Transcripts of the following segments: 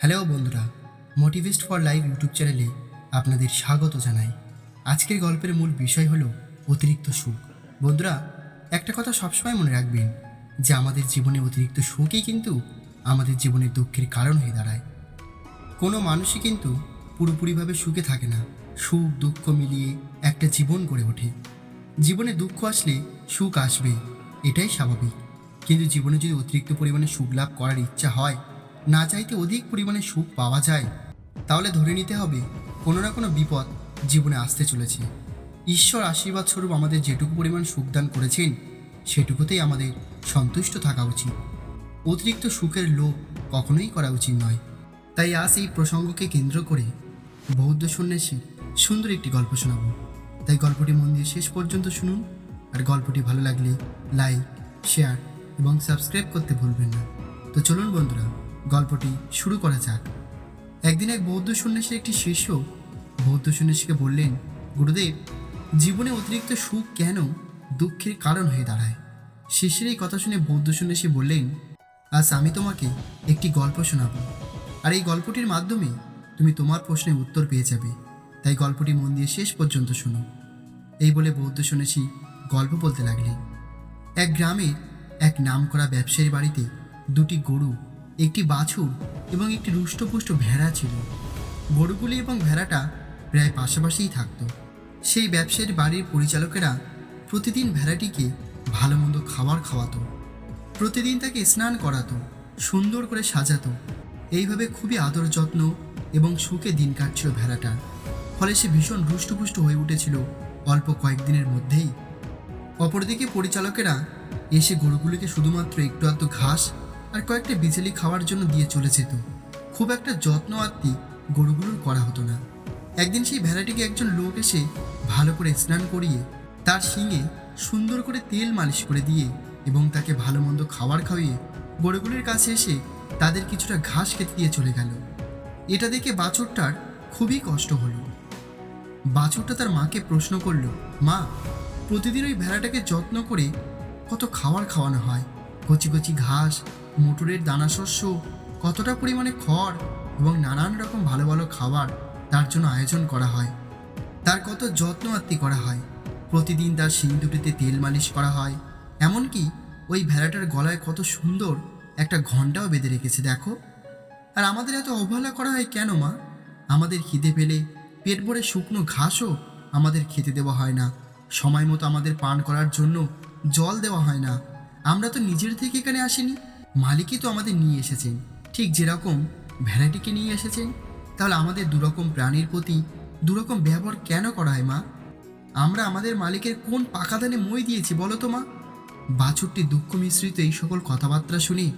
Hello বন্ধুরা মোটিভেস্ট for life YouTube চ্যানেলে আপনাদের স্বাগত জানাই। আজকের গল্পের মূল বিষয় হলো অতিরিক্ত সুখ। বন্ধুরা, একটা কথা সবসময় মনে রাখবেন, যে আমাদের জীবনে অতিরিক্ত সুখই কিন্তু আমাদের জীবনের দুঃখের কারণ হয়ে দাঁড়ায়। কোনো মানুষই কিন্তু পুরোপুরিভাবে সুখে থাকে না। সুখ, দুঃখ মিলিয়ে একটা জীবন গড়ে ওঠে। জীবনে দুঃখ আসলে সুখ আসবে, এটাই স্বাভাবিক। কিন্তু জীবনে যদি অতিরিক্ত পরিমাণে সুখ লাভ করার ইচ্ছা হয় না চাইতে অধিক পরিমাণে সুখ পাওয়া যায়, তাহলে ধরে নিতে হবে কোনো না কোনো বিপদ জীবনে আসতে চলেছে। ঈশ্বর আশীর্বাদ স্বরূপ আমাদের যেটুকু পরিমাণ সুখদান করেছেন, সেটুকুতেই আমাদের সন্তুষ্ট থাকা উচিত। অতিরিক্ত সুখের লোভ কখনোই করা উচিত নয়। তাই আজ এই প্রসঙ্গকে কেন্দ্র করে বৌদ্ধ সন্ন্যাসী সুন্দর একটি গল্প শোনাব। তাই গল্পটি মন দিয়ে শেষ পর্যন্ত শুনুন, আর গল্পটি ভালো লাগলে লাইক, শেয়ার এবং সাবস্ক্রাইব করতে ভুলবেন না। তো চলুন বন্ধুরা গল্পটি শুরু করা যাক। একদিন এক বৌদ্ধ সন্ন্যাসীর একটি শিষ্য বৌদ্ধ সন্ন্যাসীকে বললেন, গুরুদেব, জীবনে অতিরিক্ত সুখ কেন দুঃখের কারণ হয়ে দাঁড়ায়? শিষ্যের এই কথা শুনে বৌদ্ধ সন্ন্যাসী বললেন, আজ আমি তোমাকে একটি গল্প শোনাবো। আর এই গল্পটির মাধ্যমে তুমি তোমার প্রশ্নের উত্তর পেয়ে যাবে। তাই গল্পটি মন দিয়ে শেষ পর্যন্ত শোনো। এই বলে বৌদ্ধ সন্ন্যাসী গল্প বলতে লাগলেন। এক গ্রামে এক নামকরা ব্যবসায়ীর বাড়িতে দুটি গরু একটি বাছুর এবং একটি রুষ্টপুষ্ট ভেড়া ছিল। গরুগুলি এবং ভেড়াটা প্রায় পাশাপাশিই থাকতো। সেই ব্যবসায়ীর বাড়ির পরিচালকেরা প্রতিদিন ভেড়াটিকে ভালো মন্দ খাবার খাওয়াতো, প্রতিদিন তাকে স্নান করাতো, সুন্দর করে সাজাতো। এইভাবে খুবই আদর যত্ন এবং সুখে দিন কাটছিল ভেড়াটা। ফলে সে ভীষণ রুষ্টপুষ্ট হয়ে উঠেছিল অল্প কয়েকদিনের মধ্যেই। অপরদিকে পরিচালকেরা এসে গরুগুলিকে শুধুমাত্র একটু আধটু ঘাস আর কয়েকটা বিজলি খাওয়ার জন্য দিয়ে চলে যেত খুব একটা যত্ন আত্মি গরুগুলোর করা হতো না। একদিন সেই ভেড়াটিকে একজন লোক এসে ভালো করে স্নান করিয়ে তার শিঙে সুন্দর করে তেল মালিশ করে দিয়ে এবং তাকে ভালো মন্দ খাবার খাওয়িয়ে গরুগুলির কাছে এসে তাদের কিছুটা ঘাস খেতে দিয়ে চলে গেল। এটা দেখে বাছুরটার খুবই কষ্ট হলো। বাছুরটা তার মাকে প্রশ্ন করল, মা, প্রতিদিন ওই ভেড়াটাকে যত্ন করে কত খাবার খাওয়ানো হয়? কচি কচি ঘাস মোটরের দানাশস্য কতটা পরিমাণে খড় এবং নানান রকম ভালো ভালো খাবার তার জন্য আয়োজন করা হয়। তার কত যত্ন আত্মি করা হয়। প্রতিদিন তার শিং দুটিতে তেল মালিশ করা হয়। এমনকি ওই ভেড়াটার গলায় কত সুন্দর একটা ঘন্টাও বেঁধে রেখেছে, দেখো। আর আমাদের এত অবহেলা করা হয় কেন, মা? আমাদের খিদে পেলে পেট ভরে শুকনো ঘাসও আমাদের খেতে দেওয়া হয় না। সময় মতো আমাদের পান করার জন্য জল দেওয়া হয় না। আমরা তো নিজের থেকে এখানে আসিনি। মালিকই তো আমাদের নিয়ে এসেছেন। ঠিক যেরকম ভেড়াটিকে নিয়ে এসেছেন, তাহলে আমাদের দুরকম প্রাণীর প্রতি দুরকম ব্যবহার কেন করা হয় মা? আমরা আমাদের মালিকের কোন পাকাদানে মই দিয়েছি বলো তো মা? বাছুরটি দুঃখ মিশ্রিত এই সকল কথাবার্তা শুনে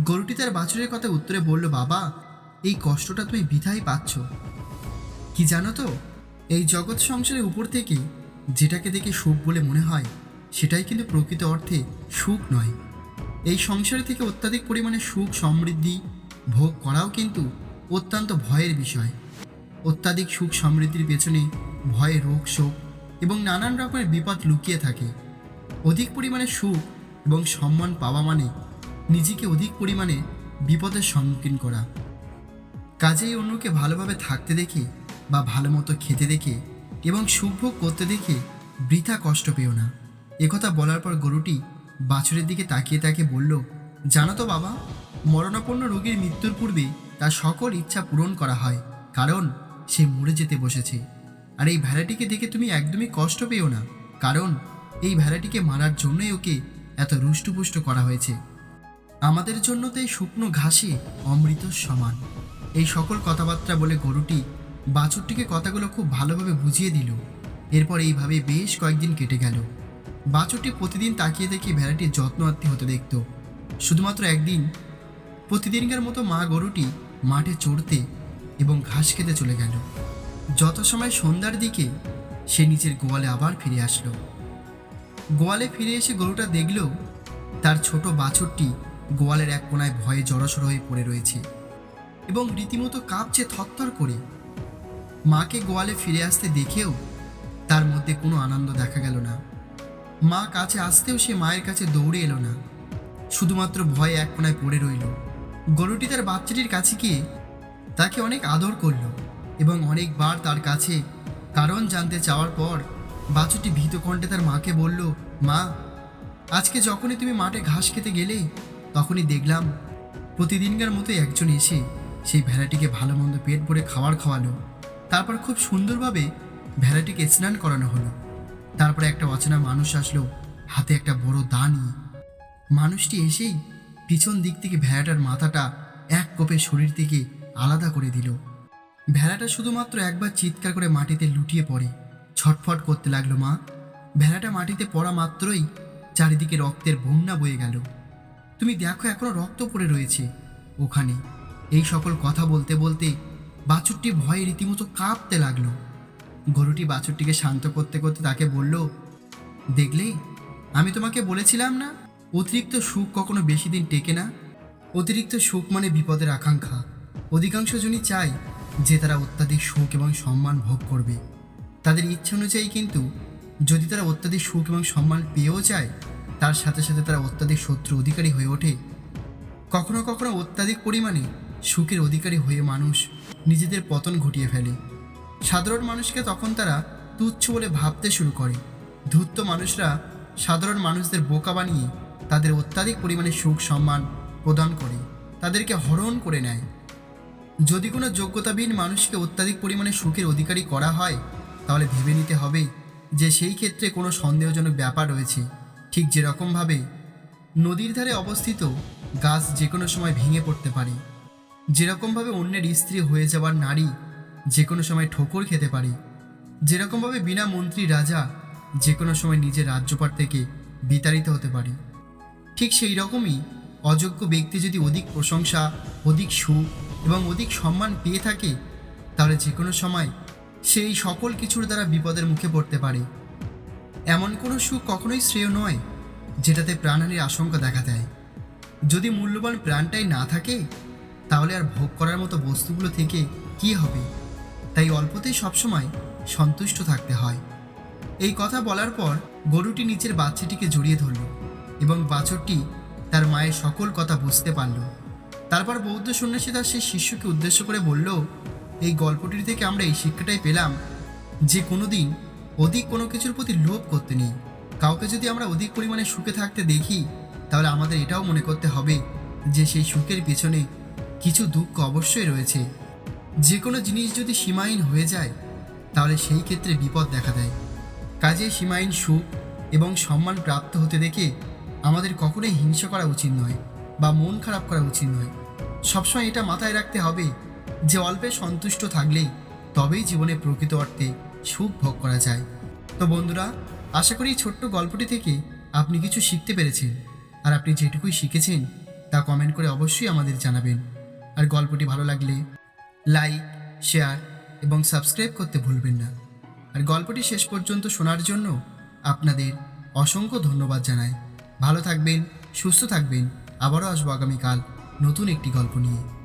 গরুটি তার বাছুরের কথা উত্তরে বলল, বাবা, এই কষ্টটা তুমি বৃথাই পাচ্ছ। কি জানো তো, এই জগৎ সংসারের উপর থেকে যেটাকে দেখে সুখ বলে মনে হয়, সেটাই কিন্তু প্রকৃত অর্থে সুখ নয়। এই সংসার থেকে অত্যাধিক পরিমাণে সুখ, সমৃদ্ধি ভোগ করাও কিন্তু অত্যন্ত ভয়ের বিষয়। অত্যাধিক সুখ, সমৃদ্ধির পেছনে ভয়ে রোগ, শোক এবং নানান রকমের বিপদ লুকিয়ে থাকে। অধিক পরিমাণে সুখ এবং সম্মান পাওয়া মানে নিজেকে অধিক পরিমাণে বিপদের সম্মুখীন করা। কাজেই অন্যকে ভালোভাবে থাকতে দেখে বা ভালো মতো খেতে দেখে এবং সুখভোগ করতে দেখে বৃথা কষ্ট পেও না। একথা বলার পর গরুটি বাছুরের দিকে তাকিয়ে তাকে বলল, জানো তো বাবা, মরণাপন্ন রোগীর মৃত্যুর পূর্বে তার সকল ইচ্ছা পূরণ করা হয়, কারণ সে মরে যেতে বসেছে। আর এই ভেড়াটিকে দেখে তুমি একদমই কষ্ট পেও না, কারণ এই ভেড়াটিকে মারার জন্যই ওকে এত রুষ্টপুষ্ট করা হয়েছে। আমাদের জন্য তো এই শুকনো ঘাসে অমৃত সমান। এই সকল কথাবার্তা বলে গরুটি বাছুরটিকে কথাগুলো খুব ভালোভাবে বুঝিয়ে দিল। এরপর এইভাবে বেশ কয়েকদিন কেটে গেল। বাছুরটি প্রতিদিন তাকিয়ে দেখে ভেড়াটির যত্ন আত্মি হতে দেখত। শুধুমাত্র একদিন, প্রতিদিনকার মতো মা গরুটি মাঠে চড়তে এবং ঘাস খেতে চলে গেল। যত সময় সন্ধ্যার দিকে সে নিজের গোয়ালে আবার ফিরে আসলো। গোয়ালে ফিরে এসে গরুটা দেখল, তার ছোট বাছুরটি গোয়ালের এক কোনায় ভয়ে জড়সড় হয়ে পড়ে রয়েছে এবং রীতিমতো কাঁপছে থরথর করে। মাকে গোয়ালে ফিরে আসতে দেখেও তার মধ্যে কোনো আনন্দ দেখা গেল না। মা কাছে আসতেও সে মায়ের কাছে দৌড়ে এলো না। শুধুমাত্র ভয়ে এক কোনায় পড়ে রইল। গরুটি তার বাচ্চাটির কাছে গিয়ে তাকে অনেক আদর করল এবং অনেকবার তার কাছে কারণ জানতে চাওয়ার পর বাছুরটি ভীত কণ্ঠে তার মাকে বলল, মা, আজকে যখনই তুমি মাঠে ঘাস খেতে গেলে, তখনই দেখলাম প্রতিদিনকার মতো একজন এসে সেই ভেড়াটিকে ভালো মন্দ পেট ভরে খাবার খাওয়ালো। তারপর খুব সুন্দরভাবে ভেড়াটিকে স্নান করানো হলো। তারপরে একটা অচেনা মানুষ আসলো, হাতে একটা বড় দা নিয়ে মানুষটি এসেই পিছন দিক থেকে ভেড়াটার মাথাটা এক কোপে শরীর থেকে আলাদা করে দিল। ভেড়াটা শুধুমাত্র একবার চিৎকার করে মাটিতে লুটিয়ে পড়ে। ছটফট করতে লাগল মা। ভেড়াটা মাটিতে পড়া মাত্রই চারিদিকে রক্তের বন্যা বয়ে গেল। তুমি দেখো, এখনও রক্ত পড়ে রয়েছে ওখানে। এই সকল কথা বলতে বলতে বাছুরটি ভয়ে রীতিমতো কাঁপতে লাগল। গরুটি বাছুরটিকে শান্ত করতে করতে তাকে বলল, দেখলে, আমি তোমাকে বলেছিলাম না, অতিরিক্ত সুখ কখনো বেশি দিন টেকে না। অতিরিক্ত সুখ মানে বিপদের আকাঙ্ক্ষা। অধিকাংশ জনই চায় যে তারা অত্যাধিক সুখ এবং সম্মান ভোগ করবে। তাদের ইচ্ছে অনুযায়ী কিন্তু, যদি তারা অত্যাধিক সুখ এবং সম্মান পেয়েও যায় তার সাথে সাথে তারা অত্যাধিক শত্রু অধিকারী হয়ে ওঠে। কখনো কখনো অত্যাধিক পরিমাণে সুখের অধিকারী হয়ে মানুষ নিজেদের পতন ঘটিয়ে ফেলে। সাধারণ মানুষকে তখন তারা তুচ্ছ বলে ভাবতে শুরু করে। ধূর্ত মানুষরা সাধারণ মানুষদের বোকা বানিয়ে তাদের অত্যাধিক পরিমাণে সুখ, সম্মান প্রদান করে, তাদেরকে হরণ করে নেয়। যদি কোনো যোগ্যতাবিহীন মানুষকে অত্যাধিক পরিমাণে সুখের অধিকারী করা হয়, তাহলে ভেবে নিতে হবে যে সেই ক্ষেত্রে কোনো সন্দেহজনক ব্যাপার রয়েছে। ঠিক যেরকমভাবে নদীর ধারে অবস্থিত গাছ যে কোনো সময় ভেঙে পড়তে পারে। যেরকমভাবে অন্যের স্ত্রী হয়ে যাওয়ার নারী যে কোনো সময় ঠোকর খেতে পারে। যেরকমভাবে বিনা মন্ত্রী রাজা যে কোনো সময় নিজের রাজ্যপাট থেকে বিতাড়িত হতে পারে। ঠিক সেই রকমই অযোগ্য ব্যক্তি যদি অধিক প্রশংসা, অধিক সুখ এবং অধিক সম্মান পেয়ে থাকে, তাহলে যে কোনো সময় সেই সকল কিছুর দ্বারা বিপদের মুখে পড়তে পারে। এমন কোনো সুখ কখনোই শ্রেয় নয়, যেটাতে প্রাণহানির আশঙ্কা দেখা দেয়। যদি মূল্যবান প্রাণটাই না থাকে, তাহলে আর ভোগ করার মতো বস্তুগুলো থেকে কি হবে? তাই অল্পতেই সবসময় সন্তুষ্ট থাকতে হয়। এই কথা বলার পর গরুটি নিচের বাচ্চাটিকে জড়িয়ে ধরল এবং বাছরটি তার মায়ের সকল কথা বুঝতে পারল। তারপর বৌদ্ধ সন্ন্যাসী তার সেই শিষ্যকে উদ্দেশ্য করে বলল, এই গল্পটির থেকে আমরা এই শিক্ষাটাই পেলাম যে কোনো দিন অধিক কোনো কিছুর প্রতি লোভ করতে নেই। কাউকে যদি আমরা অধিক পরিমাণে সুখে থাকতে দেখি, তাহলে আমাদের এটাও মনে করতে হবে যে সেই সুখের পেছনে কিছু দুঃখ অবশ্যই রয়েছে। যে কোনো জিনিস যদি সীমাহীন হয়ে যায়, তাহলে সেই ক্ষেত্রে বিপদ দেখা দেয়। কাজে সীমাহীন সুখ এবং সম্মান প্রাপ্ত হতে দেখে আমাদের কখনোই হিংসা করা উচিত নয় বা মন খারাপ করা উচিত নয়। সবসময় এটা মাথায় রাখতে হবে যে অল্পে সন্তুষ্ট থাকলেই তবেই জীবনে প্রকৃত অর্থে সুখ ভোগ করা যায়। তো বন্ধুরা, আশা করি ছোট্ট গল্পটি থেকে আপনি কিছু শিখতে পেরেছেন। আর আপনি যেটুকুই শিখেছেন, তা কমেন্ট করে অবশ্যই আমাদের জানাবেন। আর গল্পটি ভালো লাগলে লাইক, শেয়ার এবং সাবস্ক্রাইব করতে ভুলবেন না। আর গল্পটি শেষ পর্যন্ত শোনার জন্য আপনাদের অসংখ্য ধন্যবাদ জানাই। ভালো থাকবেন, সুস্থ থাকবেন। আবারও আসব আগামীকাল নতুন একটি গল্প নিয়ে।